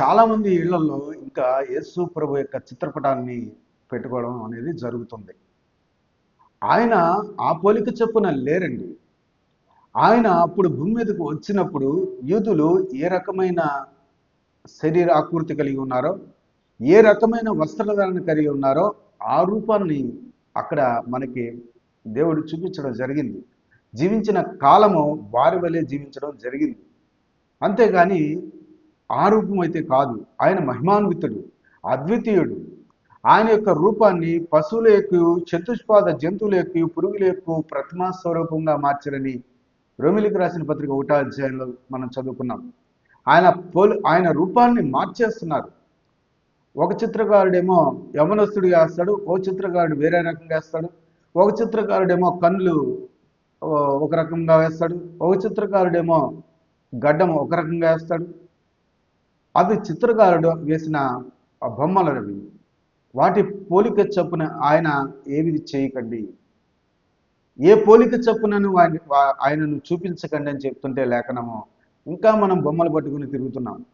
చాలామంది ఇళ్ళలో ఇంకా యేసు ప్రభు యొక్క చిత్రపటాన్ని పెట్టుకోవడం అనేది జరుగుతుంది. ఆయన ఆ పోలిక చొప్పున లేరండి. ఆయన అప్పుడు భూమి మీదకు వచ్చినప్పుడు యూదులు ఏ రకమైన శరీర ఆకృతి కలిగి ఉన్నారో ఏ రకమైన వస్త్రధారణ కలిగి ఉన్నారో ఆ రూపాన్ని అక్కడ మనకి దేవుడు చూపించడం జరిగింది. జీవించిన కాలము వారి వలె జీవించడం జరిగింది. అంతేగాని ఆ రూపం అయితే కాదు. ఆయన మహిమాన్వితుడు అద్వితీయుడు. ఆయన యొక్క రూపాన్ని పశువుల యొక్క చతుష్పాద జంతువుల యొక్క పురుగుల యొక్క ప్రతిమా స్వరూపంగా మార్చారని రోమిలికి రాసిన పత్రిక ఒకటో అధ్యాయంలో మనం చదువుకున్నాం. ఆయన పోలి ఆయన రూపాన్ని మార్చేస్తున్నారు. ఒక చిత్రకారుడేమో యమనస్తుడు వేస్తాడు ఓ చిత్రకారుడు వేరే రకంగా వేస్తాడు ఒక చిత్రకారుడేమో కన్నులు ఒక రకంగా వేస్తాడు ఒక చిత్రకారుడేమో గడ్డం ఒక రకంగా వేస్తాడు అవి చిత్రకారుడు వేసిన బొమ్మలవి వాటి పోలిక చొప్పున ఆయన ఏవి చేయకండి? ఏ పోలిక చొప్పునను ఆయన వా- ఆయనను చూపించకండి అని చెప్తుంటే లేఖనము ఇంకా మనం బొమ్మలు పట్టుకుని తిరుగుతున్నాం.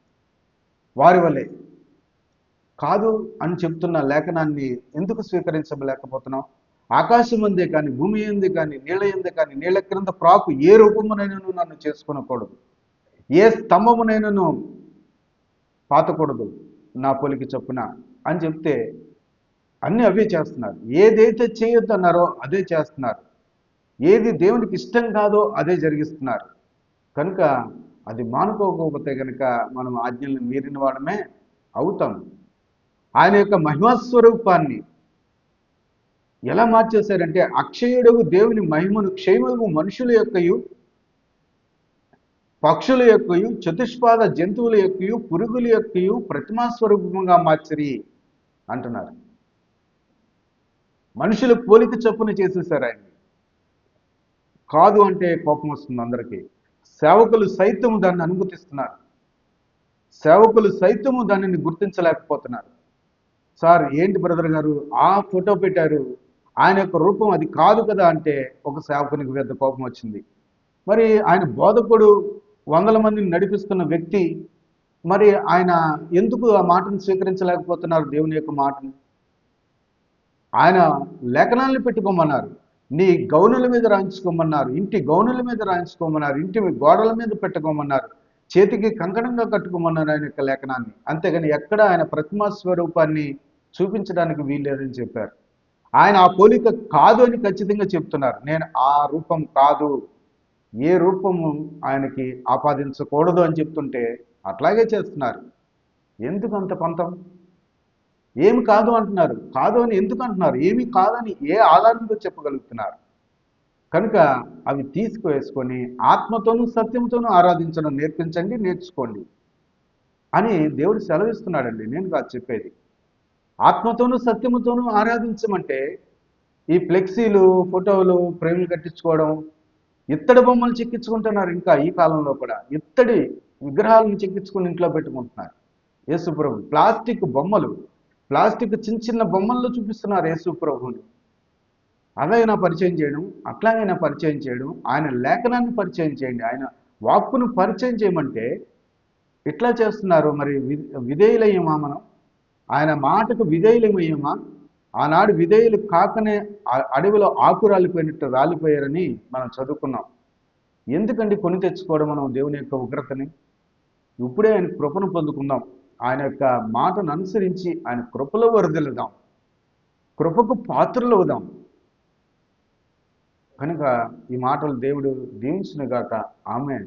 వారి వల్లే కాదు అని చెప్తున్న లేఖనాన్ని ఎందుకు స్వీకరించలేకపోతున్నాం? ఆకాశం ఉందే కానీ భూమి ఉంది కానీ నీళ్ళ ఉంది కానీ నీళ్ళ క్రింద ప్రాకు ఏ రూపమునైనను నన్ను చేసుకునకూడదు? ఏ స్తంభమునైనను పాతకూడదు నా పొలికి చొప్పున అని చెప్తే అన్నీ అవే చేస్తున్నారు. ఏదైతే చేయొద్దు అన్నారో అదే చేస్తున్నారు. ఏది దేవునికి ఇష్టం కాదో అదే జరిగిస్తున్నారు. కనుక అది మానుకోకపోతే కనుక మనం ఆజ్ఞలను మీరిన వాడమే అవుతాం. ఆయన యొక్క మహిమాస్వరూపాన్ని ఎలా మార్చేశారంటే అక్షయుడగు దేవుని మహిమను క్షయమగు మనుషుల యొక్కయు పక్షుల యొక్కయు చతుష్పాద జంతువుల యొక్కయు పురుగుల యొక్కయు ప్రతిమా స్వరూపంగా మార్చరి అంటున్నారు. మనుషులు పోలిక చొప్పున చేసేసారు ఆయన కాదు అంటే కోపం వస్తుంది అందరికీ. సేవకులు సైతము దాన్ని అనుమతిస్తున్నారు. సేవకులు సైతము దానిని గుర్తించలేకపోతున్నారు. సార్ ఏంటి బ్రదర్ గారు? ఆ ఫోటో పెట్టారు. ఆయన యొక్క రూపం అది కాదు కదా అంటే ఒక సేవకునికి పెద్ద కోపం వచ్చింది. మరి ఆయన బోధకుడు వందల మందిని నడిపిస్తున్న వ్యక్తి మరి ఆయన ఎందుకు ఆ మాటను స్వీకరించలేకపోతున్నారు దేవుని యొక్క మాటను? ఆయన లేఖనాలను పెట్టుకోమన్నారు నీ గౌనుల మీద రాయించుకోమన్నారు ఇంటి గౌనుల మీద రాయించుకోమన్నారు ఇంటి గోడల మీద పెట్టుకోమన్నారు చేతికి కంకణంగా కట్టుకోమన్నారు ఆయన యొక్క లేఖనాన్ని. అంతేగాని ఎక్కడ ఆయన ప్రతిమా స్వరూపాన్ని చూపించడానికి వీల్లేదని చెప్పారు. ఆయన ఆ పోలిక కాదు అని ఖచ్చితంగా చెప్తున్నారు. నేను ఆ రూపం కాదు. ఏ రూపము ఆయనకి ఆపాదించకూడదు అని చెప్తుంటే అట్లాగే చేస్తున్నారు. ఎందుకు అంత పంతం? ఏమి కాదు అంటున్నారు. కాదు అని ఎందుకు అంటున్నారు? ఏమి కాదని ఏ ఆధారంతో చెప్పగలుగుతున్నారు? కనుక అవి తీసుకువేసుకొని ఆత్మతోనూ సత్యంతోనూ ఆరాధించడం నేర్పించండి నేర్చుకోండి అని దేవుడు సెలవిస్తున్నాడండి. నేను కాదు చెప్పేది. ఆత్మతోనూ సత్యముతోనూ ఆరాధించమంటే ఈ ఫ్లెక్సీలు ఫోటోలు ప్రేమలు కట్టించుకోవడం ఇత్తడి బొమ్మలు చెక్కించుకుంటున్నారు ఇంకా ఈ కాలంలో కూడా. ఇత్తడి విగ్రహాలను చెక్కించుకుని ఇంట్లో పెట్టుకుంటున్నారు. యేసుప్రభు ప్లాస్టిక్ బొమ్మలు. ప్లాస్టిక్ చిన్న చిన్న బొమ్మల్లో చూపిస్తున్నారు యేసుప్రభుని అదైనా పరిచయం చేయడం అట్లాగైనా పరిచయం చేయడం ఆయన లేఖనాన్ని పరిచయం చేయండి. ఆయన వాక్కును పరిచయం చేయమంటే ఇట్లా చేస్తున్నారు మరి వి- విధేయులయ్యమా మనం? ఆయన మాటకు విధేయులమయ్యమా? ఆనాడు విధేయులు కాకనే అడవిలో ఆకు రాలిపోయినట్టు రాలిపోయారని మనం చదువుకున్నాం. ఎందుకండి కొని తెచ్చుకోవడం మనం దేవుని యొక్క ఉగ్రతని? ఇప్పుడే ఆయన కృపను పొందుకుందాం. ఆయన యొక్క మాటను అనుసరించి ఆయన కృపలో వరదలుదాం. కృపకు పాత్రలు అవుదాం కనుక ఈ మాటలు దేవుడు దీవించిన గాక ఆమె